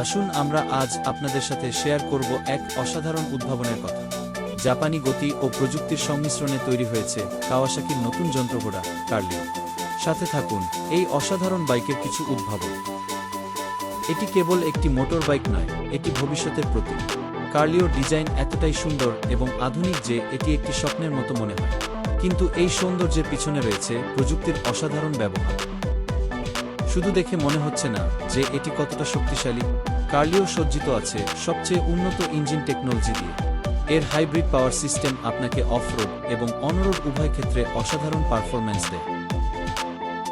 আসুন আমরা আজ আপনাদের সাথে শেয়ার করব এক অসাধারণ উদ্ভাবনের কথা। জাপানি গতি ও প্রযুক্তির সংমিশ্রণে তৈরি হয়েছে কাওয়াসাকির নতুন যন্ত্রঘোড়া কার্লিও সাথে থাকুন, এই অসাধারণ বাইকের কিছু উদ্ভাবন এটি কেবল একটি মোটর বাইক নয়, এটি ভবিষ্যতের প্রতীক। কার্লিওর ডিজাইন এতটাই সুন্দর এবং আধুনিক যে এটি একটি স্বপ্নের মতো মনে হয়। কিন্তু এই সৌন্দর্যের পিছনে রয়েছে প্রযুক্তির অসাধারণ ব্যবহার। শুধু দেখে মনে হচ্ছে না যে এটি কতটা শক্তিশালী। কার্লিও সজ্জিত আছে সবচেয়ে উন্নত ইঞ্জিন টেকনোলজি দিয়ে। এর হাইব্রিড পাওয়ার সিস্টেম আপনাকে অফরোড এবং অনরোড উভয় ক্ষেত্রে অসাধারণ পারফরম্যান্স দেয়।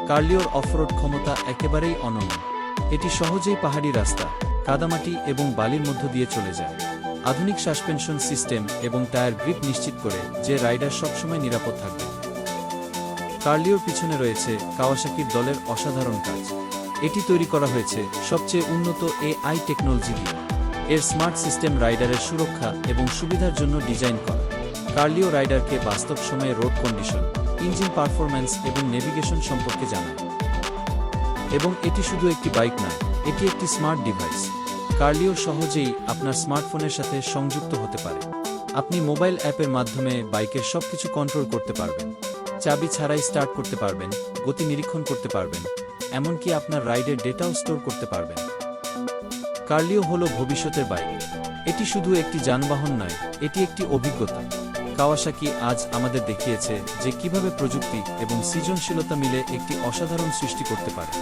কার্লিওর অফরোড ক্ষমতা একেবারেই অনন্য। এটি সহজেই পাহাড়ি রাস্তা, কাদামাটি এবং বালির মধ্য দিয়ে চলে যায়। আধুনিক সাসপেনশন সিস্টেম এবং টায়ার গ্রিপ নিশ্চিত করে যে রাইডার সবসময় নিরাপদ থাকবে। কার্লিওর পিছনে রয়েছে কাওয়াসাকির দলের অসাধারণ কাজ। এটি তৈরি করা হয়েছে সবচেয়ে উন্নত এআই টেকনোলজি দিয়ে। এর স্মার্ট সিস্টেম রাইডারের সুরক্ষা এবং সুবিধার জন্য ডিজাইন করা। কার্লিও রাইডারকে বাস্তব সময়ে রোড কন্ডিশন, ইঞ্জিন পারফরম্যান্স এবং নেভিগেশন সম্পর্কে জানায়। এবং এটি শুধু একটি বাইক নয়, এটি একটি স্মার্ট ডিভাইস। কার্লিও সহজেই আপনার স্মার্টফোনের সাথে সংযুক্ত হতে পারে। আপনি মোবাইল অ্যাপের মাধ্যমে বাইকের সবকিছু কন্ট্রোল করতে পারবেন। চাবি ছাড়াই স্টার্ট করতে পারবেন, গতি নিরীক্ষণ করতে পারবেন, এমনকি আপনার রাইডের ডেটাও স্টোর করতে পারবেন। কার্লিও হলো ভবিষ্যতের বাইক এটি শুধু একটি যানবাহন নয়, এটি একটি অভিজ্ঞতা। কাওয়াসাকি আজ আমাদের দেখিয়েছে যে কীভাবে প্রযুক্তি এবং সৃজনশীলতা মিলে একটি অসাধারণ সৃষ্টি করতে পারে।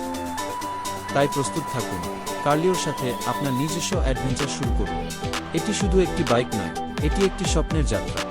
তাই প্রস্তুত থাকুন কার্লিওর সাথে আপনার নিজস্ব অ্যাডভেঞ্চার শুরু করুন। এটি শুধু একটি বাইক নয়, এটি একটি স্বপ্নের যাত্রা।